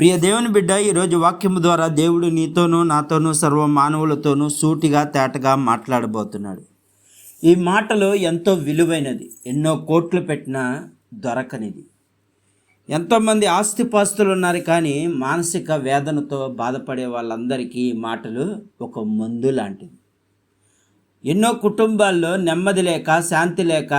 ప్రియ దేవుని బిడ్డ ఈరోజు వాక్యము ద్వారా దేవుడు నీతోనూ నాతోనూ సర్వ మానవులతోనూ సూటిగా తేటగా మాట్లాడబోతున్నాడు. ఈ మాటలు ఎంతో విలువైనది ఎన్నో కోట్లు పెట్టినా దొరకనిది. ఎంతోమంది ఆస్తిపాస్తులు ఉన్నారు కానీ మానసిక వేదనతో బాధపడే వాళ్ళందరికీ ఈ మాటలు ఒక మందు లాంటిది. ఎన్నో కుటుంబాల్లో నెమ్మది లేక శాంతి లేక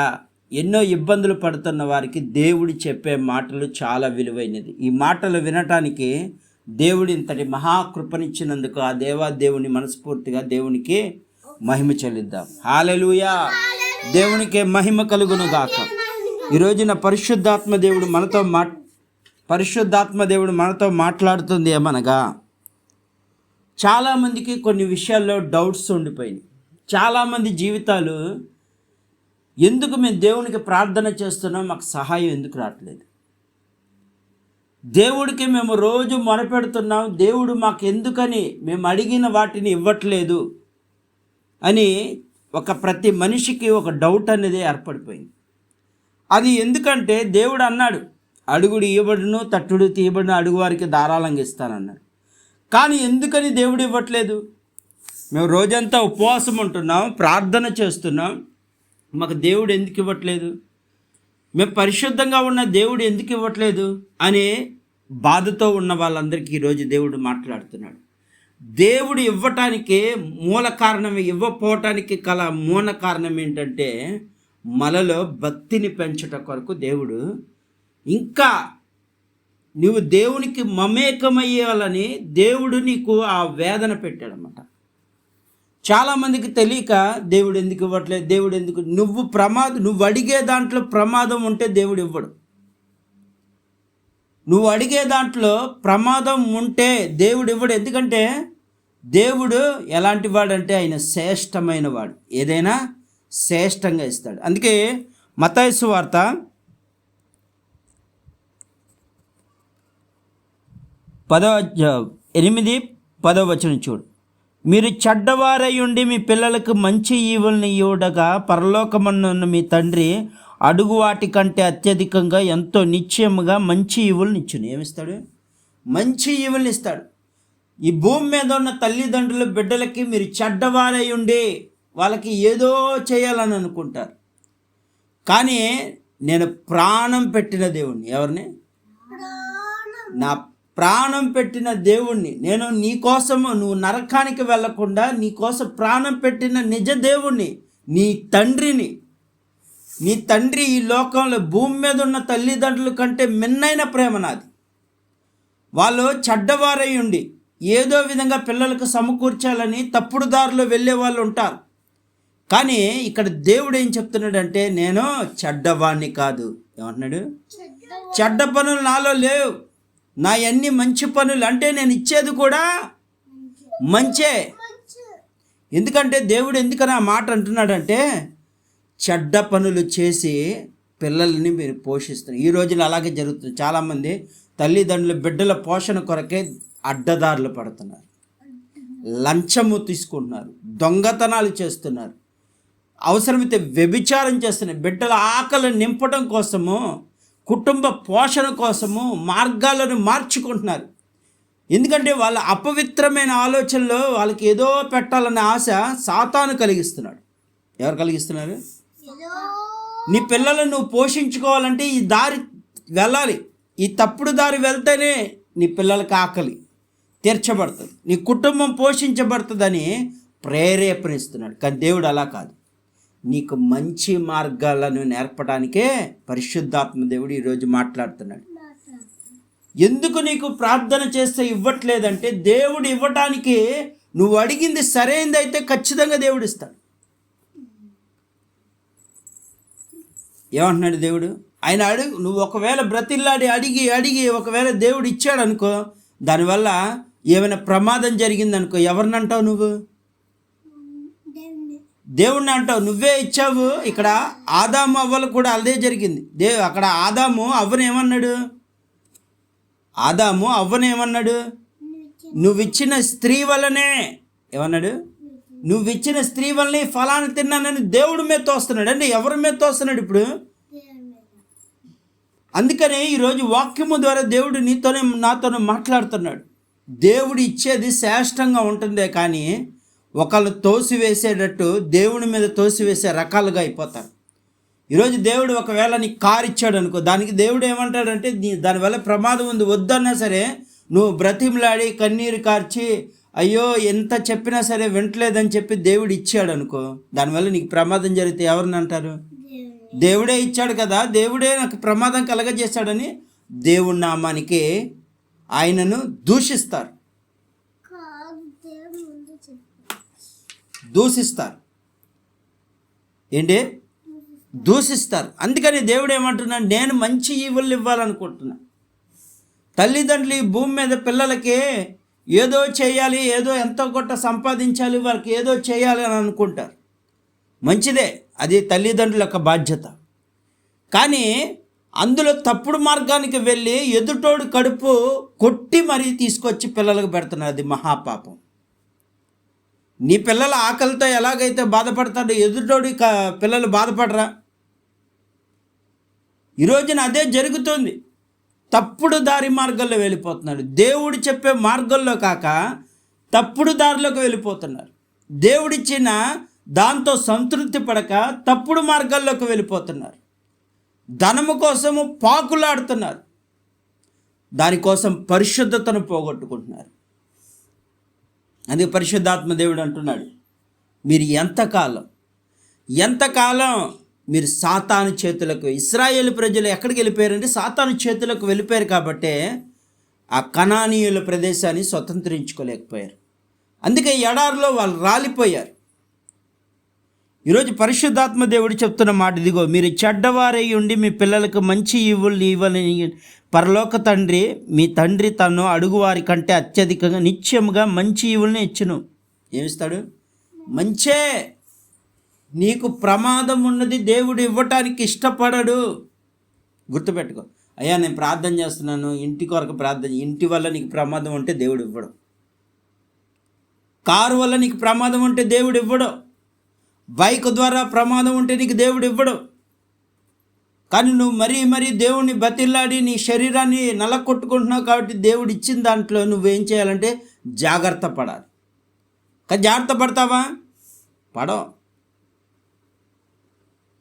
ఎన్నో ఇబ్బందులు పడుతున్న వారికి దేవుడు చెప్పే మాటలు చాలా విలువైనది. ఈ మాటలు వినటానికి దేవుడు ఇంతటి మహాకృపనిచ్చినందుకు ఆ దేవా దేవుని మనస్ఫూర్తిగా దేవునికి మహిమ చెల్లిద్దాం. హాలెలుయా దేవునికి మహిమ కలుగును గాక ఈ రోజున పరిశుద్ధాత్మ దేవుడు మనతో మా పరిశుద్ధాత్మ దేవుడు మనతో మాట్లాడుతుంది ఏమనగా చాలామందికి కొన్ని విషయాల్లో డౌట్స్ ఉండిపోయినాయి. చాలామంది జీవితాలు ఎందుకు మేము దేవునికి ప్రార్థన చేస్తున్నాం మాకు సహాయం ఎందుకు రావట్లేదు? దేవుడికి మేము రోజు మొరపెడుతున్నాం దేవుడు మాకు ఎందుకని మేము అడిగిన వాటిని ఇవ్వట్లేదు అని ఒక ప్రతి మనిషికి ఒక డౌట్ అనేది ఏర్పడిపోయింది. అది ఎందుకంటే దేవుడు అన్నాడు అడుగుడు ఇవ్వబడును తట్టుడు తీయబడిన అడుగు వారికి ధారాళంగా ఇస్తానన్నాడు. కానీ ఎందుకని దేవుడు ఇవ్వట్లేదు? మేము రోజంతా ఉపవాసం ఉంటున్నాం ప్రార్థన చేస్తున్నాం మాకు దేవుడు ఎందుకు ఇవ్వట్లేదు? మేము పరిశుద్ధంగా ఉన్న దేవుడు ఎందుకు ఇవ్వట్లేదు? అనే బాధతో ఉన్న వాళ్ళందరికీ ఈరోజు దేవుడు మాట్లాడుతున్నాడు. దేవుడు ఇవ్వటానికి మూల కారణం ఇవ్వపోవటానికి కల మూల కారణం ఏంటంటే మనలో భక్తిని పెంచుట కొరకు దేవుడు ఇంకా నువ్వు దేవునికి మమేకమయ్యాలని దేవుడు నీకు ఆ వేదన పెట్టాడనమాట చాలామందికి తెలియక దేవుడు ఎందుకు ఇవ్వట్లేదు? దేవుడు ఎందుకు? నువ్వు ప్రమాదం నువ్వు అడిగే దాంట్లో ప్రమాదం ఉంటే దేవుడు ఇవ్వడు. నువ్వు అడిగే దాంట్లో ప్రమాదం ఉంటే దేవుడు ఇవ్వడు. ఎందుకంటే దేవుడు ఎలాంటి వాడంటే ఆయన శ్రేష్టమైన వాడు. ఏదైనా శ్రేష్టంగా ఇస్తాడు. అందుకే మతాయసు వార్త పదో ఎనిమిది పదో వచనం చూడు. మీరు చెడ్డవారై ఉండి మీ పిల్లలకు మంచి ఈవుల్ని ఇవ్వడగా పరలోకమన్న మీ తండ్రి అడుగు వాటి కంటే అత్యధికంగా ఎంతో నిశ్చయముగా మంచి ఈవుల్ని ఇచ్చును. ఏమిస్తాడు? మంచి ఈవుల్ని ఇస్తాడు. ఈ భూమి మీద ఉన్న తల్లిదండ్రుల బిడ్డలకి మీరు చెడ్డవారై ఉండి వాళ్ళకి ఏదో చేయాలని అనుకుంటారు. కానీ నేను ప్రాణం పెట్టిన దేవుణ్ణి. ఎవరిని? నా ప్రాణం పెట్టిన దేవుణ్ణి. నేను నీ కోసము నువ్వు నరకానికి వెళ్ళకుండా నీ కోసం ప్రాణం పెట్టిన నిజ దేవుణ్ణి నీ తండ్రిని. నీ తండ్రి ఈ లోకంలో భూమి మీద ఉన్న తల్లిదండ్రుల కంటే మిన్నైన ప్రేమ నాది. వాళ్ళు చెడ్డవారై ఉండి ఏదో విధంగా పిల్లలకు సమకూర్చాలని తప్పుడు దారిలో వెళ్ళే వాళ్ళు ఉంటారు. కానీ ఇక్కడ దేవుడు ఏం చెప్తున్నాడంటే నేను చెడ్డవాణ్ణి కాదు. ఏమంటున్నాడు? చెడ్డ పనులు నాలో లేవు. నా అన్ని మంచి పనులు అంటే నేను ఇచ్చేది కూడా మంచే. ఎందుకంటే దేవుడు ఎందుకని ఆ మాట అంటున్నాడంటే చెడ్డ పనులు చేసి పిల్లల్ని మీరు పోషిస్తున్నారు. ఈ రోజున అలాగే జరుగుతుంది. చాలామంది తల్లిదండ్రులు బిడ్డల పోషణ కొరకే అడ్డదారులు పడుతున్నారు. లంచము తీసుకుంటున్నారు. దొంగతనాలు చేస్తున్నారు. అవసరమైతే వ్యభిచారం చేస్తున్నారు. బిడ్డల ఆకలి నింపడం కోసము కుటుంబ పోషణ కోసము మార్గాలను మార్చుకుంటున్నారు. ఎందుకంటే వాళ్ళ అపవిత్రమైన ఆలోచనలో వాళ్ళకి ఏదో పెట్టాలనే ఆశ సాతాను కలిగిస్తున్నాడు. ఎవరు కలిగిస్తున్నారు? నీ పిల్లలను నువ్వు పోషించుకోవాలంటే ఈ దారి వెళ్ళాలి. ఈ తప్పుడు దారి వెళ్తేనే నీ పిల్లలకి ఆకలి తీర్చబడుతుంది. నీ కుటుంబం పోషించబడుతుందని ప్రేరేపణిస్తున్నాడు. కానీ దేవుడు అలా కాదు. నీకు మంచి మార్గాలను నేర్పడానికే పరిశుద్ధాత్మ దేవుడు ఈరోజు మాట్లాడుతున్నాడు. ఎందుకు నీకు ప్రార్థన చేస్తే ఇవ్వట్లేదంటే దేవుడు ఇవ్వటానికి నువ్వు అడిగింది సరైనదైతే ఖచ్చితంగా దేవుడు ఇస్తాడు. ఏమంటున్నాడు దేవుడు? ఆయన అడుగు నువ్వు ఒకవేళ బ్రతిల్లాడి అడిగి అడిగి ఒకవేళ దేవుడు ఇచ్చాడు అనుకో దానివల్ల ఏమైనా ప్రమాదం జరిగిందనుకో ఎవరినంటావు నువ్వు? దేవుణ్ణి అంటావు నువ్వే ఇచ్చావు. ఇక్కడ ఆదాము అవ్వలు కూడా అదే జరిగింది. దేవు అక్కడ ఆదాము అవ్వను ఏమన్నాడు? ఆదాము అవ్వను ఏమన్నాడు? ఇచ్చిన స్త్రీ వల్లనే. ఏమన్నాడు? నువ్వు ఇచ్చిన స్త్రీ వల్లనే ఫలాన్ని తిన్నానని దేవుడి మీద తోస్తున్నాడు. అంటే ఎవరి మీద తోస్తున్నాడు ఇప్పుడు? అందుకనే ఈరోజు వాక్యము ద్వారా దేవుడు నీతోనే నాతోనే మాట్లాడుతున్నాడు. దేవుడు ఇచ్చేది శ్రేష్టంగా ఉంటుందే కానీ ఒకళ్ళు తోసివేసేటట్టు దేవుని మీద తోసివేసే రకాలుగా అయిపోతారు. ఈరోజు దేవుడు ఒకవేళ నీకు కారు ఇచ్చాడు అనుకో దానికి దేవుడు ఏమంటాడంటే నీ దానివల్ల ప్రమాదం ఉంది వద్దన్నా సరే నువ్వు బ్రతిమలాడి కన్నీరు కార్చి అయ్యో ఎంత చెప్పినా సరే వింటలేదని చెప్పి దేవుడు ఇచ్చాడు అనుకో దానివల్ల నీకు ప్రమాదం జరిగితే ఎవరిని అంటారు? దేవుడే ఇచ్చాడు కదా దేవుడే నాకు ప్రమాదం కలగజేశాడని దేవుడి నామానికి ఆయనను దూషిస్తారు. దూషిస్తారు. ఏంటి? దూషిస్తారు. అందుకని దేవుడు ఏమంటున్నాడు? నేను మంచి ఈవులు ఇవ్వాలనుకుంటున్నా. తల్లిదండ్రులు ఈ భూమి మీద పిల్లలకి ఏదో చేయాలి ఏదో ఎంతో కొట్ట సంపాదించాలి వాళ్ళకి ఏదో చేయాలి అని అనుకుంటారు. మంచిదే. అది తల్లిదండ్రుల యొక్క బాధ్యత. కానీ అందులో తప్పుడు మార్గానికి వెళ్ళి ఎదుటోడు కడుపు కొట్టి మరీ తీసుకొచ్చి పిల్లలకు పెడుతున్నారు. అది మహాపాపం. నీ పిల్లల ఆకలితో ఎలాగైతే బాధపడతాడో ఎదుటోడి క పిల్లలు బాధపడరా? ఈ రోజున అదే జరుగుతుంది. తప్పుడు దారి మార్గంలో వెళ్ళిపోతున్నాడు. దేవుడు చెప్పే మార్గంలో కాక తప్పుడు దారిలోకి వెళ్ళిపోతున్నారు. దేవుడిచ్చిన దాంతో సంతృప్తి పడక తప్పుడు మార్గాల్లోకి వెళ్ళిపోతున్నారు. ధనము కోసము పాకులాడుతున్నారు. దానికోసం పరిశుద్ధతను పోగొట్టుకుంటున్నారు. అందుకే పరిశుద్ధాత్మ దేవుడు అంటున్నాడు మీరు ఎంతకాలం ఎంతకాలం మీరు సాతాను చేతులకు ఇస్రాయేల్ ప్రజలు ఎక్కడికి వెళ్ళిపోయారంటే సాతాను చేతులకు వెళ్ళిపోయారు కాబట్టే ఆ కణానీయుల ప్రదేశాన్ని స్వతంత్రించుకోలేకపోయారు. అందుకే ఎడారిలో వాళ్ళు రాలిపోయారు. ఈరోజు పరిశుద్ధాత్మ దేవుడు చెప్తున్న మాట ఇదిగో మీరు చెడ్డవారై ఉండి మీ పిల్లలకు మంచి ఇవ్వులు ఇవ్వని పరలోక తండ్రి మీ తండ్రి తను అడుగువారి కంటే అత్యధికంగా నిత్యముగా మంచి ఇవుల్ని ఇచ్చును. ఏమిస్తాడు? మంచే. నీకు ప్రమాదం ఉన్నది దేవుడు ఇవ్వటానికి ఇష్టపడడు. గుర్తుపెట్టుకో. అయ్యా నేను ప్రార్థన చేస్తున్నాను ఇంటి కొరకు ప్రార్థన ఇంటి వల్ల నీకు ప్రమాదం ఉంటే దేవుడు ఇవ్వడు. కారు వల్ల నీకు ప్రమాదం ఉంటే దేవుడు ఇవ్వడు. బైక్ ద్వారా ప్రమాదం ఉంటే నీకు దేవుడు ఇవ్వడు. కానీ నువ్వు మరీ మరీ దేవుణ్ణి బతిల్లాడి నీ శరీరాన్ని నలకొట్టుకుంటున్నావు కాబట్టి దేవుడు ఇచ్చిన దాంట్లో నువ్వేం చేయాలంటే జాగ్రత్త పడాలి. కానీ జాగ్రత్త పడతావా? పడవు.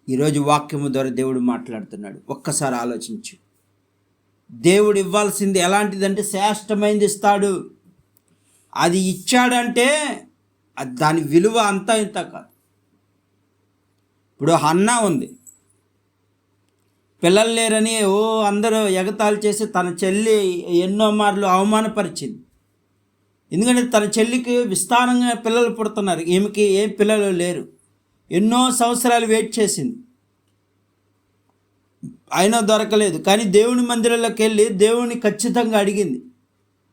ఈరోజు వాక్యము ద్వారా దేవుడు మాట్లాడుతున్నాడు. ఒక్కసారి ఆలోచించు. దేవుడు ఇవ్వాల్సింది ఎలాంటిదంటే శ్రేష్టమైనది ఇస్తాడు. అది ఇచ్చాడంటే దాని విలువ అంతా ఇంత కాదు. ఇప్పుడు హన్నా ఉంది. పిల్లలు లేరని ఓ అందరూ ఎగతాళి చేసి తన చెల్లి ఎన్నో మార్లు అవమానపరిచింది. ఎందుకంటే తన చెల్లికి విస్తారంగా పిల్లలు పుడుతున్నారు. ఈమెకి ఏం పిల్లలు లేరు. ఎన్నో సంవత్సరాలు వెయిట్ చేసింది. అయినా దొరకలేదు. కానీ దేవుని మందిరంలోకి వెళ్ళి దేవుని ఖచ్చితంగా అడిగింది.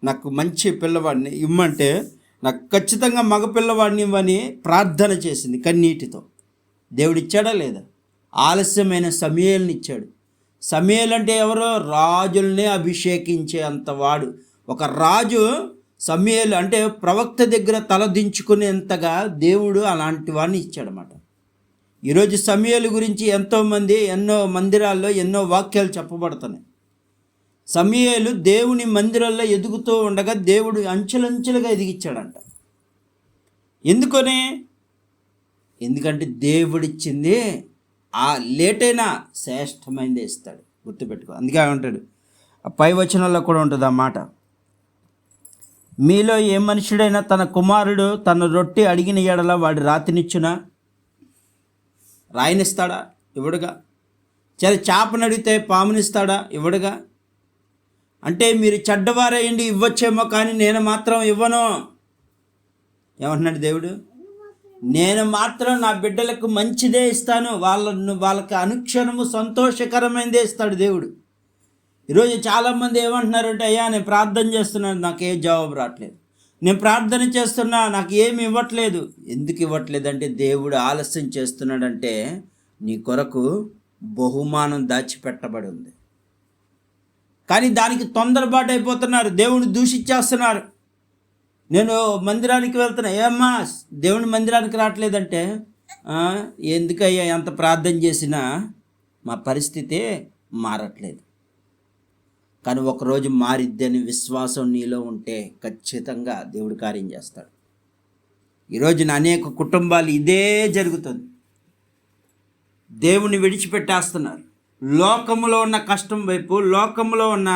నాకు మంచి పిల్లవాడిని ఇమ్మంటే నాకు ఖచ్చితంగా మగ పిల్లవాడిని ఇవ్వని ప్రార్థన చేసింది కన్నీటితో. దేవుడిచ్చాడా లేదా? ఆలస్యమైన సమయాలను ఇచ్చాడు. సమయాలు అంటే ఎవరో? రాజుల్నే అభిషేకించే అంత వాడు ఒక రాజు సమయాలు అంటే ప్రవక్త దగ్గర తలదించుకునేంతగా దేవుడు అలాంటి వాడిని ఇచ్చాడనమాట ఈరోజు సమయాల గురించి ఎంతోమంది ఎన్నో మందిరాల్లో ఎన్నో వాక్యాలు చెప్పబడుతున్నాయి. సమయాలు దేవుని మందిరాల్లో ఎదుగుతూ ఉండగా దేవుడు అంచెలంచెలుగా ఎదిగించాడంట ఎందుకని? ఎందుకంటే దేవుడిచ్చింది ఆ లేటైనా శ్రేష్టమైనది ఇస్తాడు. గుర్తుపెట్టుకో. అందుకే ఉంటాడు ఆ పై వచనంలో కూడా ఉంటుంది ఆ మాట. మీలో ఏ మనుషుడైనా తన కుమారుడు తన రొట్టె అడిగిన ఎడల వాడు రాతినిచ్చునా? రాయినిస్తాడా? ఇవ్వడుగా. సరే చేపను అడిగితే పామునిస్తాడా? ఇవ్వడుగా. అంటే మీరు చెడ్డవారేయండి ఇవ్వచ్చేమో కానీ నేను మాత్రం ఇవ్వను. ఏమంటున్నాడు దేవుడు? నేను మాత్రం నా బిడ్డలకు మంచిదే ఇస్తాను. వాళ్ళను వాళ్ళకి అనుక్షణము సంతోషకరమైనదే ఇస్తాడు దేవుడు. ఈరోజు చాలామంది ఏమంటున్నారంటే అయ్యా నేను ప్రార్థన చేస్తున్నాను నాకు ఏ జవాబు రావట్లేదు. నేను ప్రార్థన చేస్తున్నా నాకు ఏమి ఇవ్వట్లేదు. ఎందుకు ఇవ్వట్లేదు అంటే దేవుడు ఆలస్యం చేస్తున్నాడంటే నీ కొరకు బహుమానం దాచిపెట్టబడి ఉంది. కానీ దానికి తొందరపాటు అయిపోతున్నారు. దేవుని దూషించేస్తున్నారు. నేను మందిరానికి వెళ్తున్నా. ఏమ్మా దేవుని మందిరానికి రావట్లేదంటే ఎందుకయ్యా ఎంత ప్రార్థన చేసినా మా పరిస్థితి మారట్లేదు. కానీ ఒకరోజు మారిద్దని విశ్వాసం నీలో ఉంటే ఖచ్చితంగా దేవుడు కార్యం చేస్తాడు. ఈరోజున అనేక కుటుంబాలు ఇదే జరుగుతుంది. దేవుని విడిచిపెట్టేస్తున్నారు. లోకంలో ఉన్న కష్టం వైపు లోకంలో ఉన్న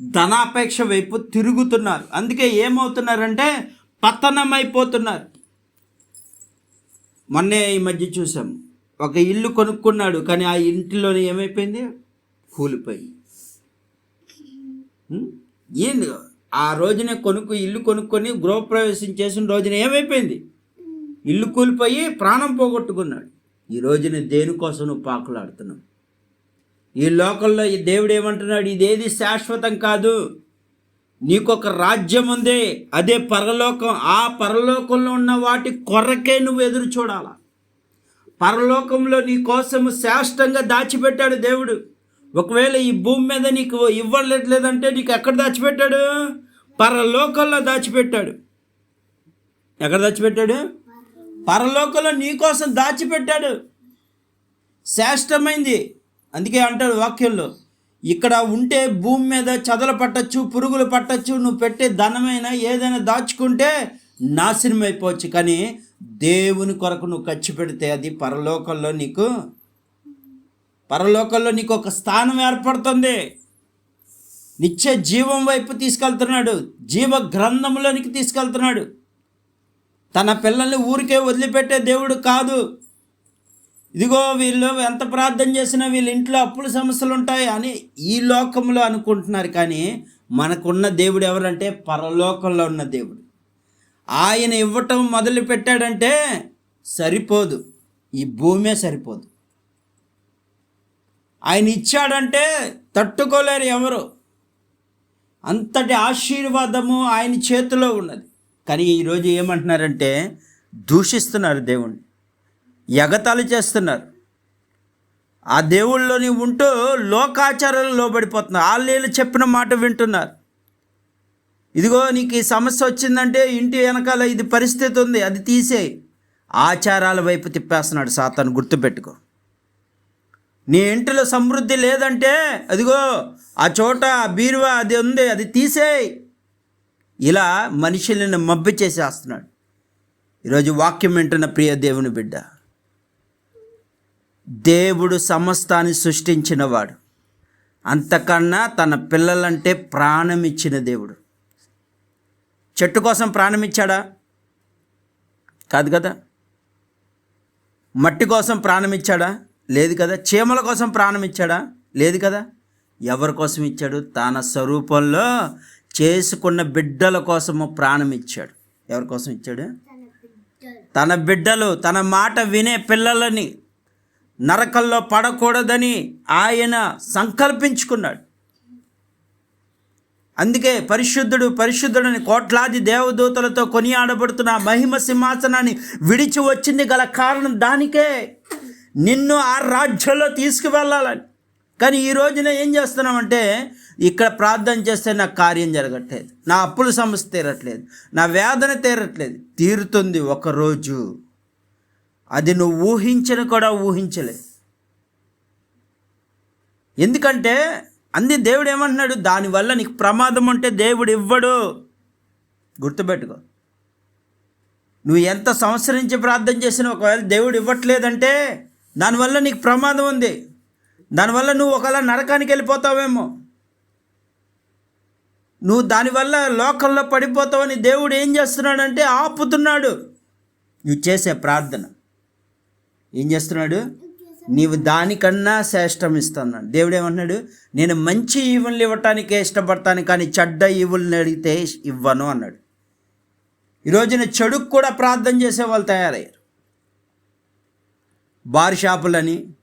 ధనాపేక్ష వైపు తిరుగుతున్నారు. అందుకే ఏమవుతున్నారంటే పతనమైపోతున్నారు. మొన్నే ఈ మధ్య చూసాం. ఒక ఇల్లు కొనుక్కున్నాడు కానీ ఆ ఇంటిలోనే ఏమైపోయింది? కూలిపోయింది ఏంది? ఆ రోజునే కొనుక్కు ఇల్లు కొనుక్కొని గృహప్రవేశం చేసిన రోజున ఏమైపోయింది? ఇల్లు కూలిపోయి ప్రాణం పోగొట్టుకున్నాడు. ఈ రోజున దేనికోసం నువ్వు పాకులాడుతున్నావు? ఈ లోకంలో ఈ దేవుడు ఏమంటున్నాడు? ఇదేది శాశ్వతం కాదు. నీకొక రాజ్యం ఉంది. అదే పరలోకం. ఆ పరలోకంలో ఉన్న వాటి కొరకే నువ్వు ఎదురు చూడాల? పరలోకంలో నీ కోసము శ్రేష్టంగా దాచిపెట్టాడు దేవుడు. ఒకవేళ ఈ భూమి మీద నీకు ఇవ్వలేట్లేదంటే నీకు ఎక్కడ దాచిపెట్టాడు? పరలోకంలో దాచిపెట్టాడు. ఎక్కడ దాచిపెట్టాడు? పరలోకంలో నీ కోసం దాచిపెట్టాడు. శ్రేష్టమైంది. అందుకే అంటాడు వాక్యంలో ఇక్కడ ఉంటే భూమి మీద చదలు పట్టచ్చు పురుగులు పట్టచ్చు నువ్వు పెట్టే ధనమైనా ఏదైనా దాచుకుంటే నాశనం అయిపోవచ్చు కానీ దేవుని కొరకు నువ్వు ఖర్చు పెడితే అది పరలోకంలో నీకు పరలోకంలో నీకు ఒక స్థానం ఏర్పడుతుంది. నిత్య జీవం వైపు తీసుకెళ్తున్నాడు జీవ గ్రంథంలోనికి తీసుకెళ్తున్నాడు. తన పిల్లల్ని ఊరికే వదిలిపెట్టే దేవుడు కాదు. ఇదిగో వీళ్ళు ఎంత ప్రార్థన చేసినా వీళ్ళ ఇంట్లో అప్పుల సమస్యలు ఉంటాయి అని ఈ లోకంలో అనుకుంటున్నారు కానీ మనకున్న దేవుడు ఎవరంటే పరలోకంలో ఉన్న దేవుడు. ఆయన ఇవ్వటం మొదలు పెట్టాడంటే సరిపోదు. ఈ భూమే సరిపోదు. ఆయన ఇచ్చాడంటే తట్టుకోలేరు ఎవరు. అంతటి ఆశీర్వాదము ఆయన చేతిలో ఉన్నది. కానీ ఈరోజు ఏమంటున్నారంటే దూషిస్తున్నారు దేవుణ్ణి. ఎగతాళి చేస్తున్నారు. ఆ దేవుళ్ళని ఉంటూ లోకాచారాలు లోబడిపోతున్నారు వాళ్ళు చెప్పిన మాట వింటున్నారు. ఇదిగో నీకు ఈ సమస్య వచ్చిందంటే ఇంటి వెనకాల ఇది పరిస్థితి ఉంది అది తీసేయి. ఆచారాల వైపు తిప్పేస్తున్నాడు సాతాను గుర్తుపెట్టుకో. నీ ఇంటిలో సమృద్ధి లేదంటే అదిగో ఆ చోట ఆ బీరువా అది ఉంది అది తీసేయి. ఇలా మనుషులను మబ్బి చేసేస్తున్నాడు. ఈరోజు వాక్యం వింటున్న ప్రియ దేవుని బిడ్డ. దేవుడు సమస్తాన్ని సృష్టించినవాడు. అంతకన్నా తన పిల్లలంటే ప్రాణం ఇచ్చిన దేవుడు. చెట్టు కోసం ప్రాణం ఇచ్చాడా కాదు కదా. మట్టి కోసం ప్రాణం ఇచ్చాడా లేదు కదా. చీమల కోసం ప్రాణం ఇచ్చాడా లేదు కదా. ఎవరి కోసం ఇచ్చాడు? తన స్వరూపంలో చేసుకున్న బిడ్డల కోసము ప్రాణం ఇచ్చాడు ఎవరి కోసం ఇచ్చాడు? తన బిడ్డలు తన మాట వినే పిల్లలని నరకల్లో పడకూడదని ఆయన సంకల్పించుకున్నాడు. అందుకే పరిశుద్ధుడు పరిశుద్ధుడని కోట్లాది దేవదూతలతో కొనియాడబడుతున్న మహిమ సింహాసనాన్ని విడిచి వచ్చింది గల కారణం దానికే. నిన్ను ఆ రాజ్యంలో తీసుకువెళ్ళాలని. కానీ ఈ రోజున ఏం చేస్తున్నామంటే ఇక్కడ ప్రార్థన చేస్తే నా కార్యం జరగట్లేదు. నా అప్పుల సమస్య తీరట్లేదు. నా వేదన తీరట్లేదు. తీరుతుంది ఒకరోజు అది నువ్వు ఊహించని కూడా ఊహించలేదు ఎందుకంటే అంది దేవుడు ఏమంటున్నాడు? దానివల్ల నీకు ప్రమాదం ఉంటే దేవుడు ఇవ్వడు. గుర్తుపెట్టుకో. నువ్వు ఎంత సంవత్సరించి ప్రార్థన చేసినా ఒకవేళ దేవుడు ఇవ్వట్లేదంటే దానివల్ల నీకు ప్రమాదం ఉంది. దానివల్ల నువ్వు ఒకవేళ నరకానికి వెళ్ళిపోతావేమో. నువ్వు దానివల్ల లోకల్లో పడిపోతావని దేవుడు ఏం చేస్తున్నాడంటే ఆపుతున్నాడు. నువ్వు చేసే ప్రార్థన. ఏం చేస్తున్నాడు? నీవు దానికన్నా శ్రేష్టం ఇస్తున్నాడు. దేవుడు ఏమంటున్నాడు? నేను మంచి ఈవుల్ని ఇవ్వటానికే ఇష్టపడతాను కానీ చెడ్డ ఈవుల్ని అడిగితే ఇవ్వను అన్నాడు. ఈరోజున చెడుకు కూడా ప్రార్థన చేసే వాళ్ళు తయారయ్యారు. బార్ షాపులని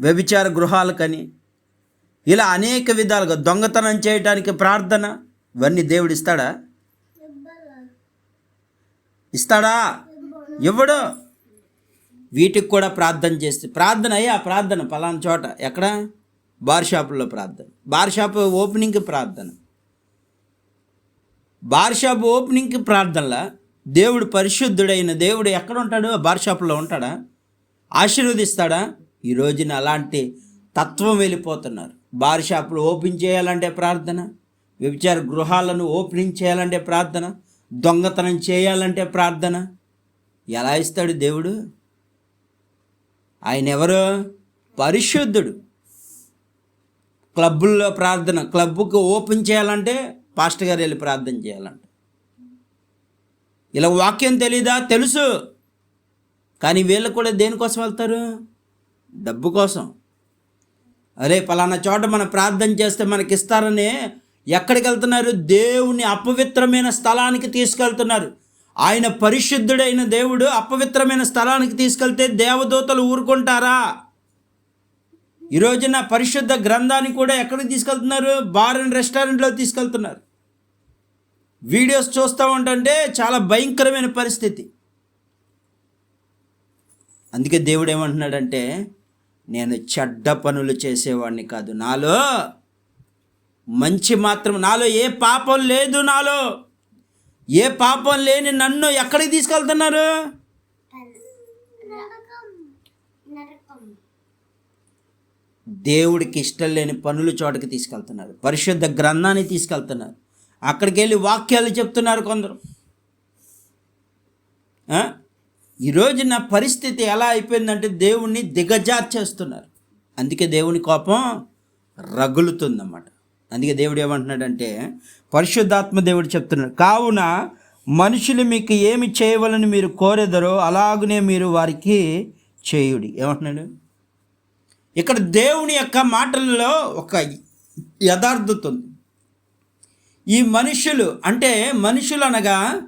వ్యభిచార గృహాలకని ఇలా అనేక విధాలుగా దొంగతనం చేయటానికి ప్రార్థన ఇవన్నీ దేవుడు ఇస్తాడా? ఇస్తాడా? ఇవ్వడు. వీటికి కూడా ప్రార్థన చేస్తే ప్రార్థన అయ్యి ఆ ప్రార్థన పలానా చోట ఎక్కడ? బార్ షాపుల్లో ప్రార్థన. బార్ షాప్ ఓపెనింగ్కి ప్రార్థన. బార్ షాప్ ఓపెనింగ్కి ప్రార్థనలా దేవుడు పరిశుద్ధుడైన దేవుడు ఎక్కడ ఉంటాడు? బార్ షాపులో ఉంటాడా? ఆశీర్వదిస్తాడా? ఈ రోజున అలాంటి తత్వం వెళ్ళిపోతున్నారు. బార్ షాపులు ఓపెన్ చేయాలంటే ప్రార్థన వ్యభిచార గృహాలను ఓపెనింగ్ చేయాలంటే ప్రార్థన దొంగతనం చేయాలంటే ప్రార్థన. ఎలా ఇస్తాడు దేవుడు? ఆయన ఎవరు పరిశుద్ధుడు. క్లబ్బుల్లో ప్రార్థన క్లబ్కు ఓపెన్ చేయాలంటే పాస్టర్ గారు వెళ్ళి ప్రార్థన చేయాలంట. ఇలా వాక్యం తెలీదా? తెలుసు. కానీ వీళ్ళు కూడా దేనికోసం వెళ్తారు? డబ్బు కోసం. అరే పలానా చోట మనం ప్రార్థన చేస్తే మనకి ఇస్తారని ఎక్కడికి వెళ్తున్నారు? దేవుని అపవిత్రమైన స్థలానికి తీసుకెళ్తున్నారు. ఆయన పరిశుద్ధుడైన దేవుడు అపవిత్రమైన స్థలానికి తీసుకెళ్తే దేవదూతలు ఊరుకుంటారా? ఈ రోజున పరిశుద్ధ గ్రంథాన్ని కూడా ఎక్కడికి తీసుకెళ్తున్నారు? బార్ అండ్ రెస్టారెంట్లో తీసుకెళ్తున్నారు. వీడియోస్ చూస్తూ ఉంటుంటే చాలా భయంకరమైన పరిస్థితి. అందుకే దేవుడు ఏమంటున్నాడంటే నేను చెడ్డ పనులు చేసేవాడిని కాదు. నాలో మంచి మాత్రం నాలో ఏ పాపం లేదు నాలో. ఏ పాపం లేని నన్ను ఎక్కడికి తీసుకెళ్తున్నారు? దేవుడికి ఇష్టం లేని పనులు చోటకి తీసుకెళ్తున్నారు. పరిశుద్ధ గ్రంథాన్ని తీసుకెళ్తున్నారు. అక్కడికి వెళ్ళి వాక్యాలు చెప్తున్నారు కొందరు. ఈరోజు నా పరిస్థితి ఎలా అయిపోయిందంటే దేవుణ్ణి దిగజార్చేస్తున్నారు. అందుకే దేవుని కోపం రగులుతుందన్నమాట. అందుకే దేవుడు ఏమంటున్నాడంటే పరిశుద్ధాత్మ దేవుడు చెప్తున్నాడు కావున మనుషులు మీకు ఏమి చేయవలని మీరు కోరెదరో అలాగనే మీరు వారికి చేయుడి. ఏమంటున్నాడు? ఇక్కడ దేవుని యొక్క మాటల్లో ఒక యథార్థత ఉంది. ఈ మనుషులు అంటే మనుషులు అనగా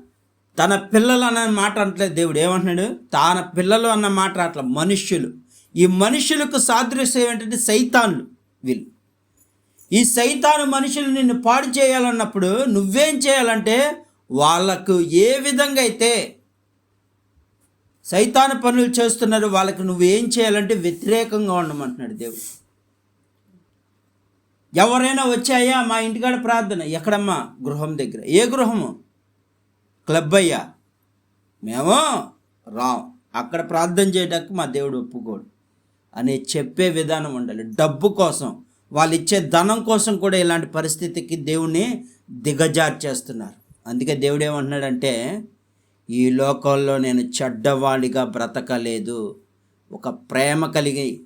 తన పిల్లలు అన్న మాట అంటలేదు దేవుడు. ఏమంటున్నాడు? తన పిల్లలు అన్న మాట అట్లా మనుష్యులు ఈ మనుషులకు సాదృశ్యం ఏంటంటే సైతాన్లు వీళ్ళు. ఈ సైతాను మనుషులు నిన్ను పాడు చేయాలన్నప్పుడు నువ్వేం చేయాలంటే వాళ్ళకు ఏ విధంగా అయితే సైతాను పనులు చేస్తున్నారు వాళ్ళకి నువ్వేం చేయాలంటే వ్యతిరేకంగా ఉండమంటున్నాడు దేవుడు. ఎవరైనా వచ్చాయా? మా ఇంటికాడ ప్రార్థన. ఎక్కడమ్మా? గృహం దగ్గర. ఏ గృహము? క్లబ్ అయ్యా. మేము రాం. అక్కడ ప్రార్థన చేయడానికి మా దేవుడు ఒప్పుకోడు. అని చెప్పే విధానం ఉండాలి. డబ్బు కోసం. వాళ్ళు ఇచ్చే ధనం కోసం కూడా ఇలాంటి పరిస్థితికి దేవుణ్ణి దిగజార్చేస్తున్నారు అందుకే దేవుడు ఏమంటున్నాడంటే ఈ లోకంలో నేను చెడ్డవాడిగా బ్రతకలేదు. ఒక ప్రేమ కలిగి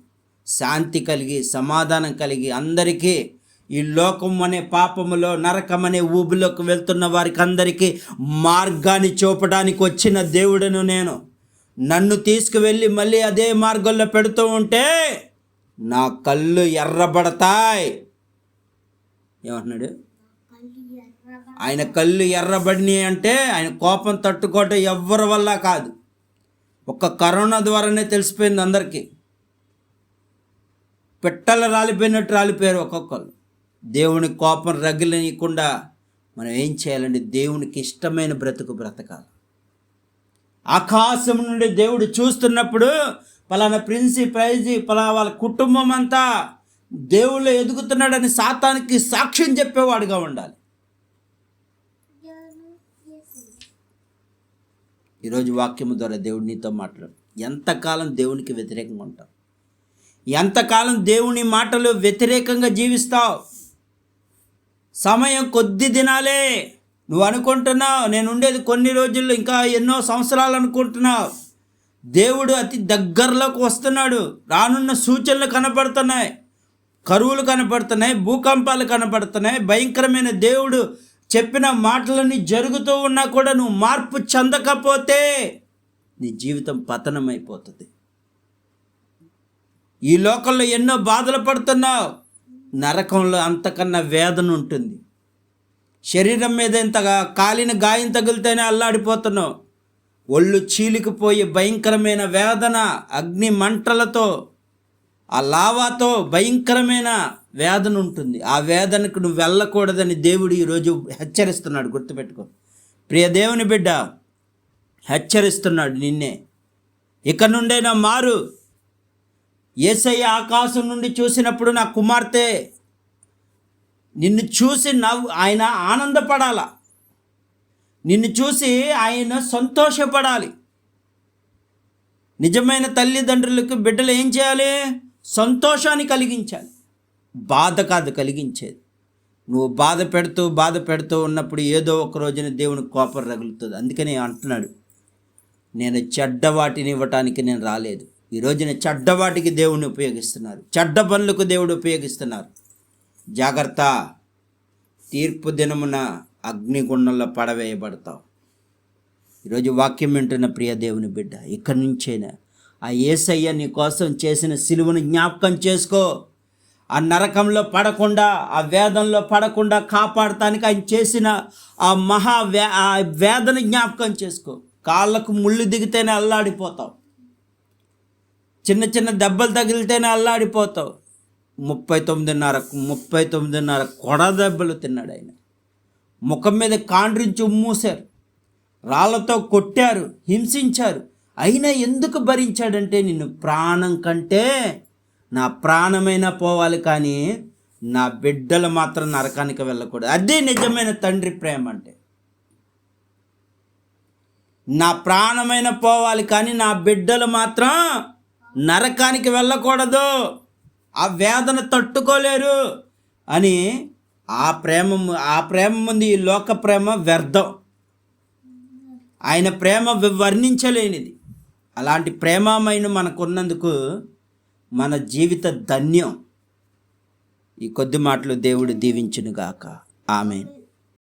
శాంతి కలిగి సమాధానం కలిగి అందరికీ ఈ లోకం అనే పాపములో నరకం అనే ఊబిలోకి వెళ్తున్న వారికి అందరికీ మార్గాన్ని చూపడానికి వచ్చిన దేవుడను నేను. నన్ను తీసుకువెళ్ళి మళ్ళీ అదే మార్గంలో పెడుతూ ఉంటే నా కళ్ళు ఎర్రబడతాయి. ఏమంటున్నాడు? ఆయన కళ్ళు ఎర్రబడినాయి అంటే ఆయన కోపం తట్టుకోవటం ఎవ్వరి వల్ల కాదు. ఒక్క కరోనా ద్వారానే తెలిసిపోయింది అందరికీ. పిట్టలు రాలిపోయినట్టు రాలిపోయారు ఒక్కొక్కరు దేవుని కోపం రగిలనీయకుండా మనం ఏం చేయాలంటే దేవునికి ఇష్టమైన బ్రతుకు బ్రతకాలి. ఆకాశం నుండి దేవుడు చూస్తున్నప్పుడు పలానా ప్రిన్సి ప్రైజి పలానా వాళ్ళ కుటుంబం అంతా దేవుళ్ళు ఎదుగుతున్నాడని సాతానికి సాక్ష్యం చెప్పేవాడుగా ఉండాలి. ఈరోజు వాక్యము ద్వారా దేవుడు నీతో మాట్లాడు. ఎంతకాలం దేవునికి వ్యతిరేకంగా ఉంటావు? ఎంతకాలం దేవుని మాటలు వ్యతిరేకంగా జీవిస్తావు? సమయం కొద్ది దినాలే. నువ్వు అనుకుంటున్నావు నేను ఉండేది కొన్ని రోజుల్లో ఇంకా ఎన్నో సంవత్సరాలు అనుకుంటున్నావు. దేవుడు అతి దగ్గరలోకి వస్తున్నాడు. రానున్న సూచనలు కనపడుతున్నాయి. కరువులు కనపడుతున్నాయి. భూకంపాలు కనపడుతున్నాయి. భయంకరమైన దేవుడు చెప్పిన మాటలన్నీ జరుగుతూ ఉన్నా కూడా నువ్వు మార్పు చెందకపోతే నీ జీవితం పతనమైపోతుంది. ఈ లోకంలో ఎన్నో బాధలు పడుతున్నావు. నరకంలో అంతకన్నా వేదన ఉంటుంది. శరీరం మీద ఇంతగా కాలిన గాయం తగిలితేనే అల్లాడిపోతున్నావు. ఒళ్ళు చీలికిపోయి భయంకరమైన వేదన అగ్ని మంటలతో ఆ లావాతో భయంకరమైన వేదన ఉంటుంది ఆ వేదనకు నువ్వు వెళ్ళకూడదని దేవుడు ఈరోజు హెచ్చరిస్తున్నాడు. గుర్తుపెట్టుకో. ప్రియ దేవుని బిడ్డ హెచ్చరిస్తున్నాడు నిన్నే. ఇక నుండైనా మారు. ఏసయ్య ఆకాశం నుండి చూసినప్పుడు నా కుమార్తె నిన్ను చూసి నవ్వు ఆయన ఆనందపడాల? నిన్ను చూసి ఆయన సంతోషపడాలి. నిజమైన తల్లిదండ్రులకు బిడ్డలు ఏం చేయాలి? సంతోషాన్ని కలిగించాలి. బాధ కాదు కలిగించేది. నువ్వు బాధ పెడుతూ బాధ పెడుతూ ఉన్నప్పుడు ఏదో ఒక రోజున దేవుని కోపం రగులుతుంది. అందుకని అంటున్నాడు నేను చెడ్డ వాటిని ఇవ్వటానికి నేను రాలేదు. ఈ రోజున చెడ్డ వాటికి దేవుని ఉపయోగిస్తున్నారు. చెడ్డ పనులకు దేవుడు ఉపయోగిస్తున్నారు. జాగ్రత్త. తీర్పు దినమున అగ్నిగుండంలో పడవేయబడతావు. ఈరోజు వాక్యం వింటున్న ప్రియ దేవుని బిడ్డ ఇక్కడి నుంచైనా ఆ ఏసయ్య నీ కోసం చేసిన సిలువను జ్ఞాపకం చేసుకో. ఆ నరకంలో పడకుండా ఆ వేదంలో పడకుండా కాపాడటానికి ఆయన చేసిన ఆ మహా వే ఆ వేదన జ్ఞాపకం చేసుకో. కాళ్ళకు ముళ్ళు దిగితేనే అల్లాడిపోతావు. చిన్న చిన్న దెబ్బలు తగిలితేనే అల్లాడిపోతావు. ముప్పై తొమ్మిదిన్నర ముప్పై తొమ్మిదిన్నర కొడ దెబ్బలు తిన్నాడు ఆయన. ముఖం మీద కాండ్రించి ఉమ్మూశారు రాళ్ళతో కొట్టారు హింసించారు. అయినా ఎందుకు భరించాడంటే నిన్ను ప్రాణం కంటే నా ప్రాణమైనా పోవాలి కానీ నా బిడ్డలు మాత్రం నరకానికి వెళ్ళకూడదు. అదే నిజమైన తండ్రి ప్రేమ అంటే. నా ప్రాణమైన పోవాలి కానీ నా బిడ్డలు మాత్రం నరకానికి వెళ్ళకూడదు. ఆ వేదన తట్టుకోలేరు అని ఆ ప్రేమ ఆ ప్రేమ ముందు ఈ లోక ప్రేమ వ్యర్థం. ఆయన ప్రేమ వర్ణించలేనిది. అలాంటి ప్రేమమైన మనకున్నందుకు మన జీవిత ధన్యం. ఈ కొద్ది మాటలు దేవుడు దీవించునుగాక. ఆమెను.